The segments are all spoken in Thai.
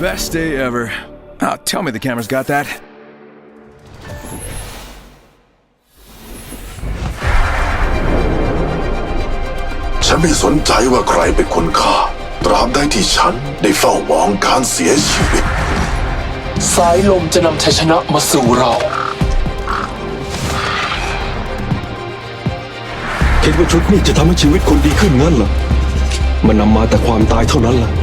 Best day ever. Oh, tell me the camera's got that. ฉันไม่สนใจว่าใครเป็นคนฆ่า ตราบใดที่ฉันได้เฝ้ามองการเสียชีวิต สายลมจะนำชัยชนะมาสู่เรา คิดว่าชุดนี้จะทำให้ชีวิตคนดีขึ้นงั้นเหรอ มันนำมาแต่ความตายเท่านั้นล่ะ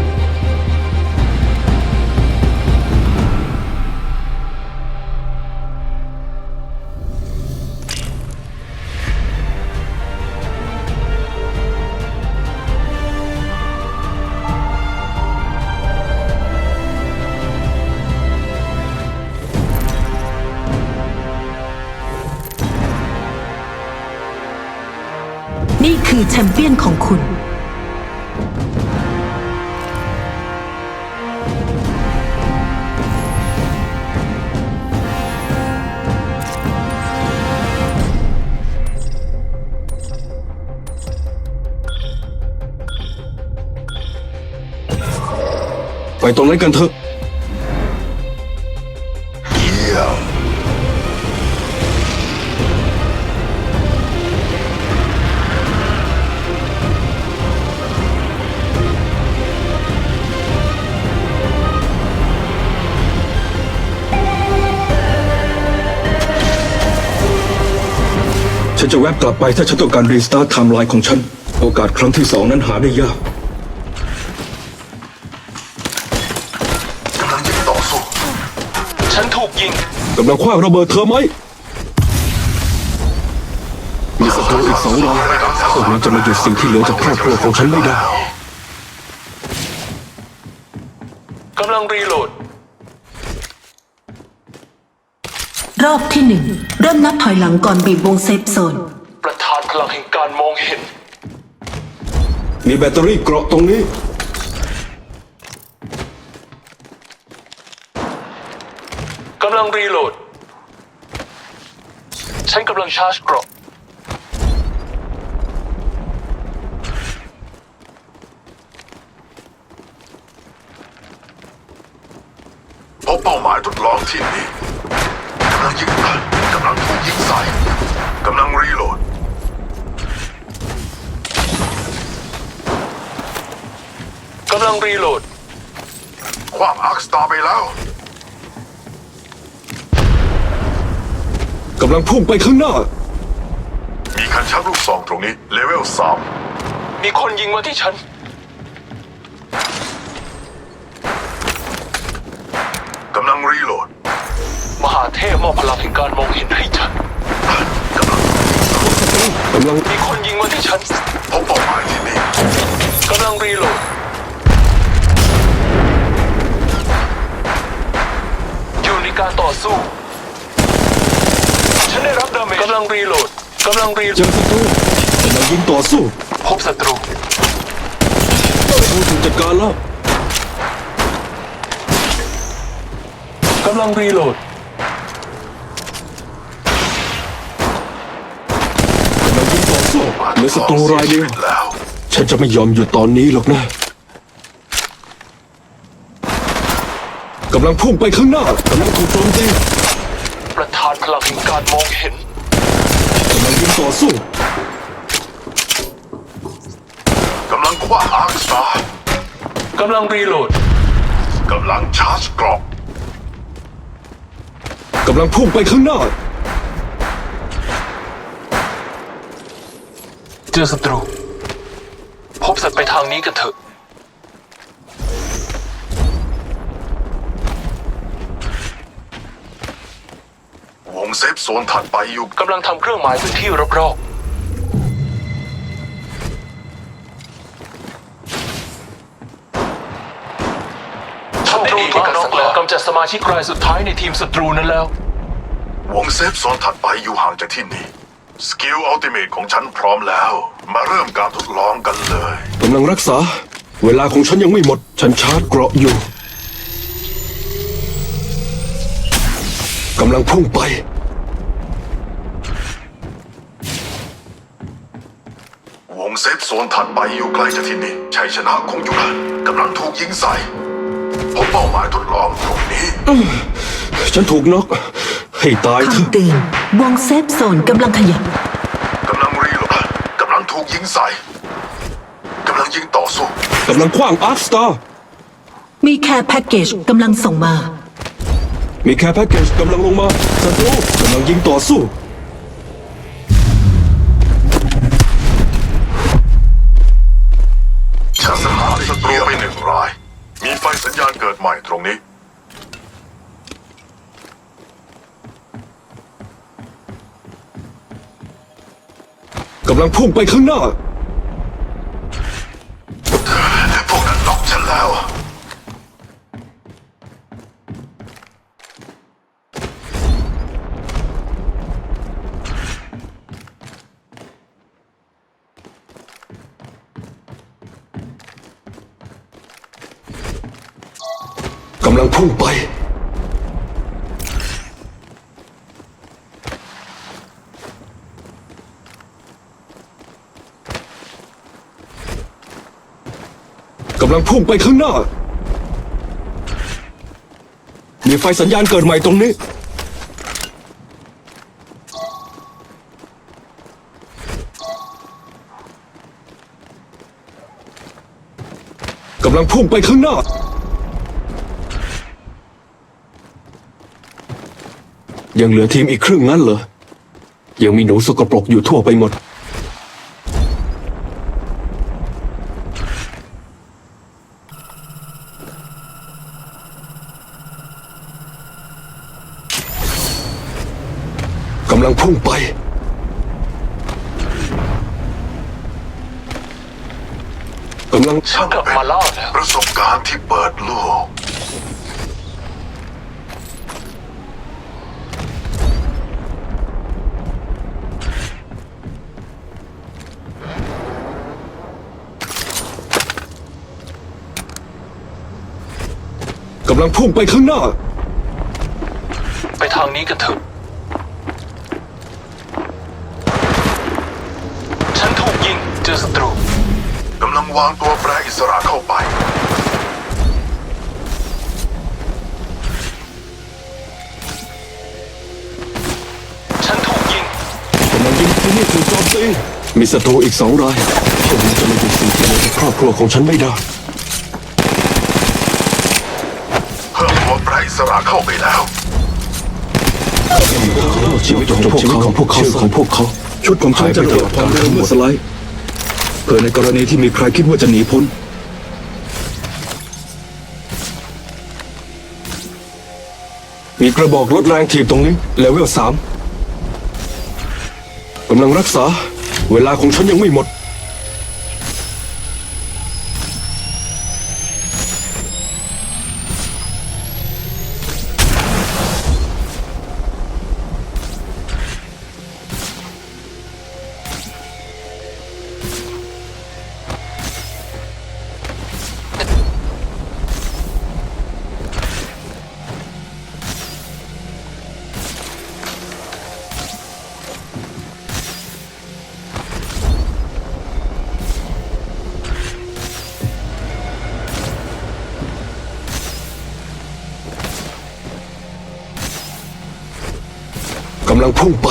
คือแชมเปี้ยนของคุณ ไปตรงนั้นกันเถอะ นจะแวบกลับไปถ้าฉันต้องการรีสตาร์ทไทม์ไลน์ของฉัน โอกาสครั้งที่สองนั้นหาได้ยากกำลังยิงต่อสู้ฉันถูกยิงกำลังคว้างระเบิดเธอไหม มีศัตรูอีกสองรายพวกนั้นจะมาหยุดสิ่งที่เหลือจากครอบครัวของฉันไม่ได้ กำลังรีโหลด รอบที่หนึ่งเริ่มนับถอยหลังก่อนบีบวงเซฟโซน ประธานพลังแห่งการมองเห็น มีแบตเตอรี่เกราะตรงนี้ กำลังรีโหลด ฉันกำลังชาร์จเกราะ พบเป้าหมายทดลองที่นี่ กำลังยิงกำลังถูกยิงใส่กำลังรีโหลด กำลังรีโหลด คว้างอาร์คสตาร์ไปแล้ว กำลังพุ่งไปข้างหน้า มีคันชักลูกซองตรงนี้ เลเวลสามมีคนยิงมาที่ฉัน การมองเห็นให้ฉันกำลังมีคนยิงมาที่ฉันพบเป้าหมายที่นี่กำลังรีโหลดอยู่ในการต่อสู้ ฉันได้รับดาเมจกำลังรีโหลดกำลังรีเจอศัตรูกำลังยิงต่อสู้พบศัตรูศัตรูถูกจัดการแล้วกำลังรีโหลด กำลังยิงต่อสู้เหลื อศัตรูรายเดียวแล้วฉันจะไม่ยอมหยุดตอนนี้หรอกนะกำลังพุ่งไปข้างหน้ากำลังถูกโจมตีประธานพลังแห่งการมองเห็นกำลังยิงต่อสู้กำลังคว้างอาร์คสตาร์กำลังรีโหลดกำลังชาร์จกรอบกำลังพุ่งไปข้างหน้า เจอศัตรู พบสัตว์ไปทางนี้กันเถอะ วงเซฟโซนถัดไปอยู่กำลังทำเครื่องหมายพื้นที่รอบๆศัตรูถูกน็อกแล้วกำจัดสมาชิกรายสุดท้ายในทีมศัตรูนั้นแล้ว วงเซฟโซนถัดไปอยู่ห่างจากที่นี่ สกิลอัลติเมทของฉันพร้อมแล้ว มาเริ่มการทดลองกันเลย กำลังรักษา เวลาของฉันยังไม่หมด ฉันชาร์จเกราะอยู่ กำลังพุ่งไป วงเซฟโซนถัดไปอยู่ใกล้จากที่นี่ชัยชนะคงอยู่นะกำลังถูกยิงใส่พบเป้าหมายทดลองตรงนี้ ฉันถูกน็อก ให้ตายเถอะคำเตือนวงเซฟโซนกำลังขยับ กำลังรีโหลดกำลังถูกยิงใส่กำลังยิงต่อสู้กำลังคว้างอาร์ตสตาร์มีแคร์แพ็กเกจกำลังส่งมา มีแค่แพ็กเกจกำลังลงมาศัตรูกำลังยิงต่อสู้ ฉันหาศัตรูไปหนึ่งราย มีไฟสัญญาณเกิดใหม่ตรงนี้ กำลังพุ่งไปข้างหน้าพวกนั้นล็อกฉันแล้ว กำลังพุ่งไป ลังพุ่งไปข้างหน้า มีไฟสัญญาณเกิดใหม่ตรงนี้ กำลังพุ่งไปข้างหน้า ยังเหลือทีมอีกครึ่งงั้นเหรอ ยังมีหนูสกปรกอยู่ทั่วไปหมด พุ่งไป กำลังช่างกลับเป็นมาล่าแล้วประสบการณ์ที่เปิดโลก กำลังพุ่งไปข้างหน้า ไปทางนี้กันเถอะ วางตัวแปรอิสระเข้าไป ฉันถูกยิง กำลังยิงที่นี่ถูกโจมตีมีศัตรูอีกสองรายพวกนี้จะมาอยู่สิ่งที่ในครอบครัวของฉันไม่ได้ เพิ่มตัวแปรอิสระเข้าไปแล้ว ชีวิตของพวกเขาของพวกเขาของพวกเขาชุดของฉันจะตรวจความเร็วเมื่อสไลด์ เพื่อในกรณีที่มีใครคิดว่าจะหนีพ้น มีกระบอกลดแรงถีบตรงนี้ เลเวลสามกำลังรักษา เวลาของฉันยังไม่หมดำลังพุ่งไป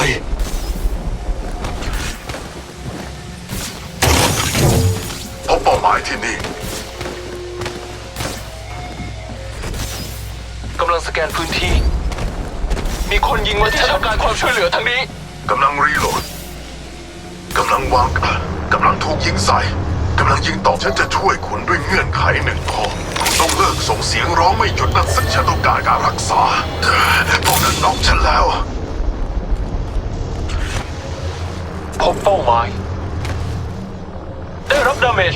พบเป้าหมายที่นี่กำลังสแกนพื้นที่ มีคนยิงมาที่ฉันต้องการความช่วยเหลือทางนี้ กำลังรีโหลดกำลังวางกำลังถูกยิงใส่กำลังยิงต่อฉันจะช่วยคุณด้วยเงื่อนไขหนึ่งข้อคุณต้องเลิกส่งเสียงร้องไม่หยุดนักสักฉันต้องการการรักษาพวกนั้นน็อกฉันแล้ว เป้าหมาย ได้รับดาเมจ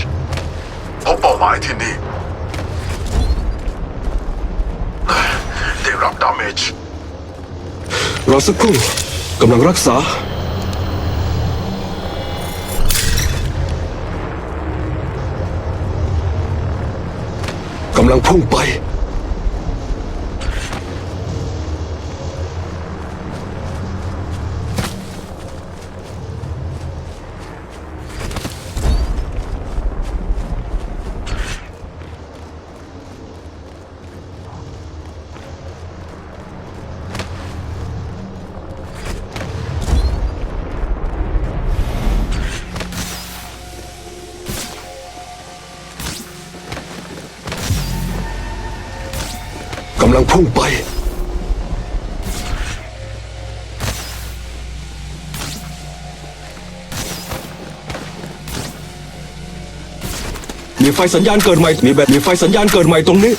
พบเป้าหมายที่นี่ ได้รับดาเมจรอสักครู่กำลังรักษา กำลังพุ่งไปำลังพุ่งไปมีไฟสัญญาณเกิดใหม่ มีแบบมีไฟสัญญาณเกิดใหม่ตรงนี้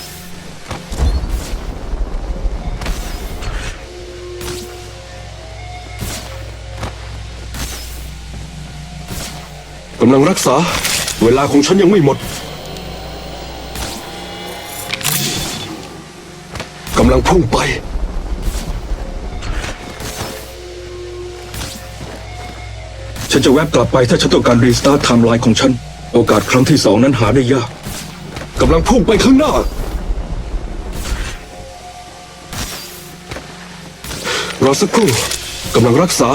กำลังรักษา เวลาของฉันยังไม่หมด กำลังพุ่งไป ฉันจะแวบกลับไปถ้าฉันต้องการรีสตาร์ทไทม์ไลน์ของฉัน โอกาสครั้งที่สองนั้นหาได้ยากกำลังพุ่งไปข้างหน้า รอสักครู่กำลังรักษา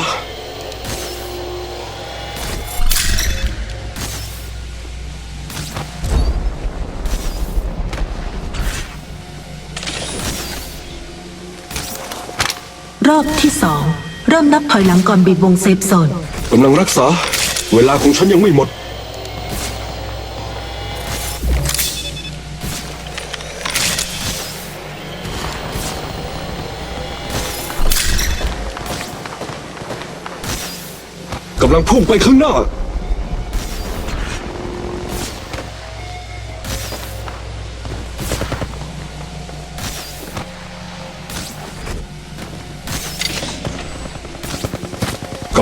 อบที่สองเริ่มนับถอยหลังก่อนบีบวงเซฟโซน กำลังรักษา เวลาของฉันยังไม่หมด กำลังพุ่งไปข้างหน้า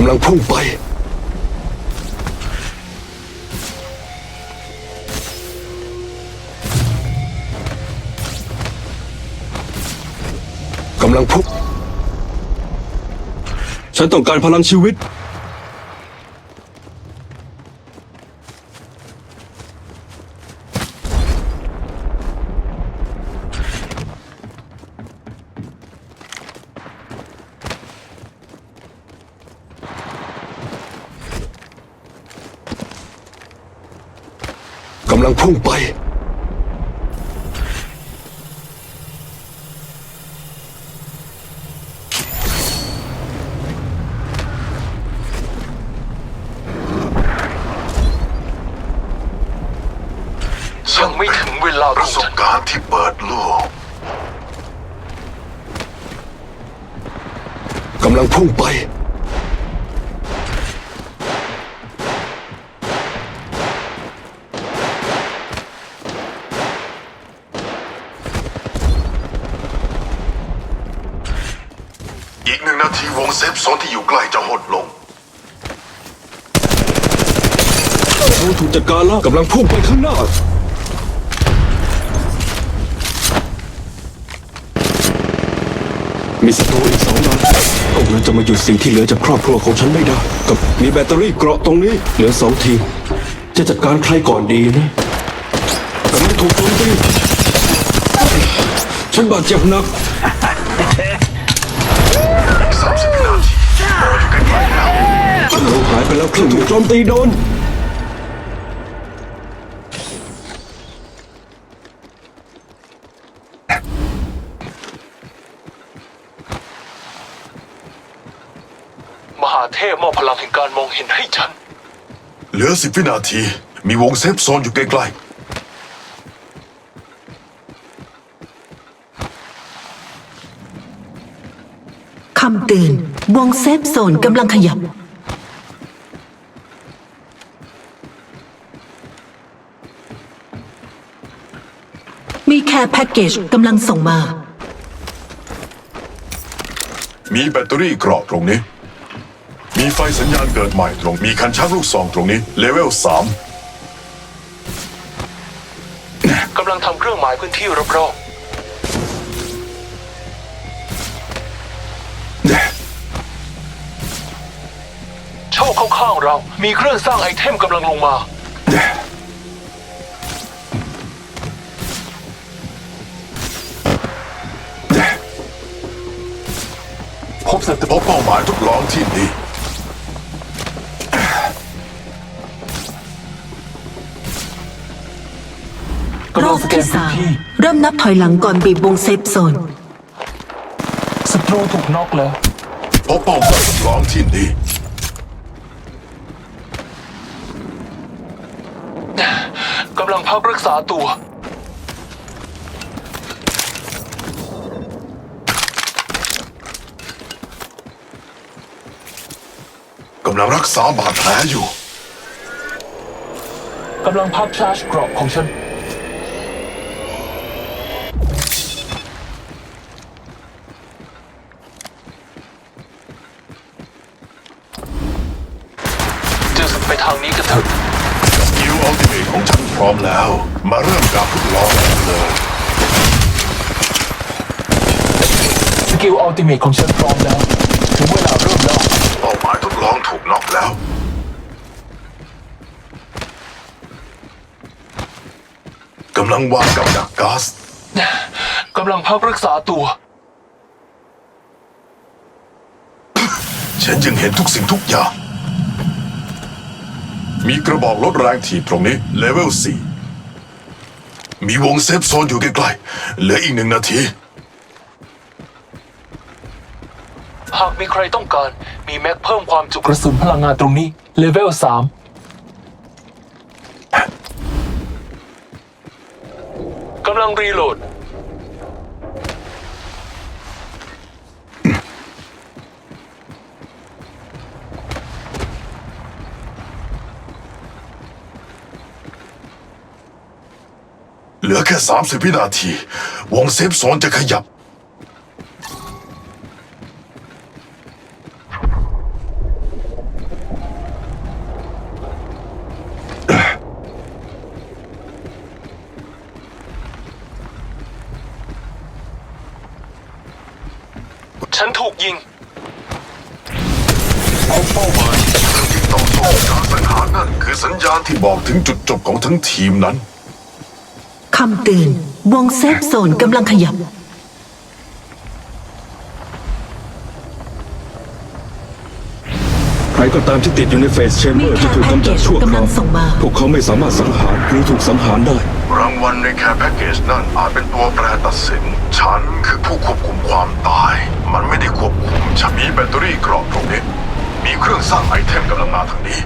ำลังพุ่งไปกำลังพุ่งฉันต้องการพลังชีวิต กำลังพุ่งไป ยังไม่ถึงเวลา ป ขอ ระ ง ส ฉั บ น การณ์ที่เปิดโลก กำลังพุ่งไป อีกหนึ่งนาทีวงเซฟโซนที่ อยู่ใกล้จะหดลงเราถูกจัดการแล้วกำลังพุ่งไปข้างหน้า มีศัตรูอีกสองนายพวกนั้นจะมาหยุดสิ่งที่เหลือจากครอบครัวของฉันไม่ได้ กับมีแบตเตอรี่เกราะตรงนี้ เหลือสองทีมจะจัดการใครก่อนดีนะกำลังถูกโจมตีฉันบาดเจ็บหนัก ไปแล้วครึ่งถูกโจมตีโดน มหาเทพมอบพลังแห่งการมองเห็นให้ฉัน เหลือสิบวินาที มีวงเซฟโซนอยู่ใกล้คำเตือนวงเซฟโซนกำลังขยับ มีแค่แพ็กเกจกำลังส่งมาๆมีแบตเตอรี่เกราะตรงนี้ มีไฟสัญญาณเกิดใหม่ตรง มีคันชักลูกซองตรงนี้ เลเวลสามกำลังทำเครื่องหมายพื้นที่รอบๆโชคเข้าข้างเรา มีเครื่องสร้างไอเทมกำลังลงมา พบศัตรูพบเป้าหมายทดลองที่นี่รอบที่สามเริ่มนับถอยหลังก่อนบีบวงเซฟโซน ศัตรูถูกน็อกแล้ว พบเป้าหมายทดลองที่นี่กำลังพักรักษาตัวำลังรักษาบาดแผลอยู่ กำลังพักชาร์จเกราะของฉัน จะไปทางนี้กันเถอะคิวอัลติเมทของฉันพร้อมแล้ว มาเริ่มการทดลองกันเลยสกิลอัลติเมทของฉันพร้อมแล้ว ถึงเวลาเริ่มแล้ว เป้าหมายทดลองถูกน็อกแล้ว กำลังวางกับดักก๊าซกำลังพักรักษาตัว ฉันยังเห็นทุกสิ่งทุกอย่าง มีกระบอกลดแรงถีบตรงนี้ เลเวล 4 มีวงเซฟโซนอยู่ใกล้ๆเหลืออีกหนึ่งนาที หากมีใครต้องการ มีแม็กเพิ่มความจุกระสุนพลังงานตรงนี้ เลเวลสามกำลังรีโหลด เหลือแค่ 30 วินาที วงเซฟโซนจะขยับ ยิงพบเป้าหมายยิงต่อสู้การสังหารนั่นคือสัญญาณที่บอกถึงจุดจบของทั้งทีมนั้น คำเตือนวงเซฟโซนกำลังขยับ ใครก็ตามที่ติดอยู่ในเฟสเชมเบอร์มีจะถูกกำจัดชั่วคกำลัราวงส่งมาพวกเขาไม่สามารถสังหารหรือถูกสังหารได้ รางวัลในแค่แพ็กเกจนั่นอาจเป็นตัวแปรตัดสิน ฉันคือผู้ควบคุมความตาย มันไม่ได้ควบคุมฉันมีแบตเตอรี่กรอบตรงนี้ มีเครื่องสร้างไอเทมกำลังมาทางนี้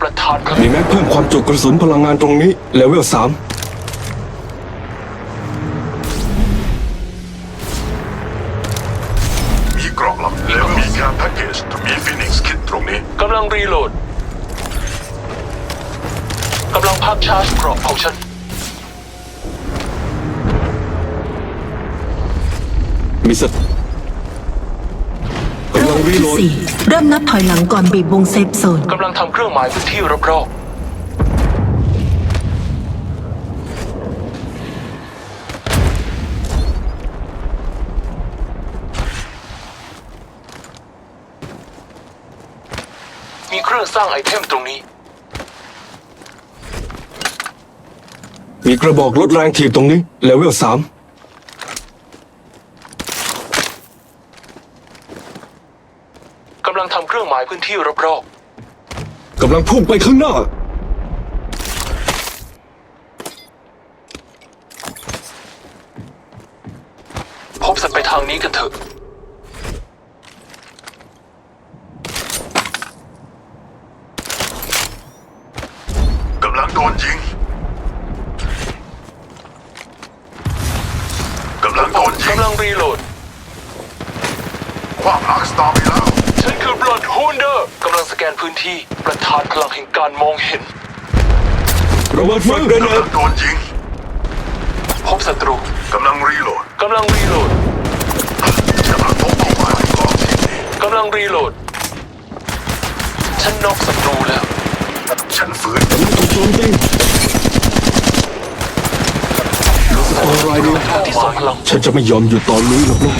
ประธานครับมีแม็กเพิ่มความจุกระสุนพลังงานตรงนี้เลเวลสามมีกรอบลำแล้วมีแค่แพ็กเกจมีฟินิกส์คิดตรงนี้กำลังรีโหลด กำลังพักชาร์จเกราะของฉันมีสตรกำลัองบรีที่โหลดสี่เริ่มนับถอยหลังก่อนบีบวงเซฟโซนกำลังทำเครื่องหมายพื้นที่รอบๆ มีเครื่องสร้างไอเทมตรงนี้ มีกระบอกลดแรงถีบตรงนี้ เลเวลสามกำลังทำเครื่องหมายพื้นที่รอบกำลังพุ่งไปข้างหน้า ๆพบสัตว์ไปทางนี้กันเถอะ ที่ประธานพลังแห่งการมองเห็นระเบิดไฟเกรเนกำลัตงโดนยิงพบศัตรูกำลังรีโหลดกำลังรีโหลดกำลังพบเป้าหมายของทีมนี้กำลังรีโหลด ฉันนอกศัตรูแล้ว ฉันฟื้นถูกโจมตีรู้สึกอะไรดีที่ส่งพลังฉันจะไม่ยอมอยู่ตอนนี้หรอกนะ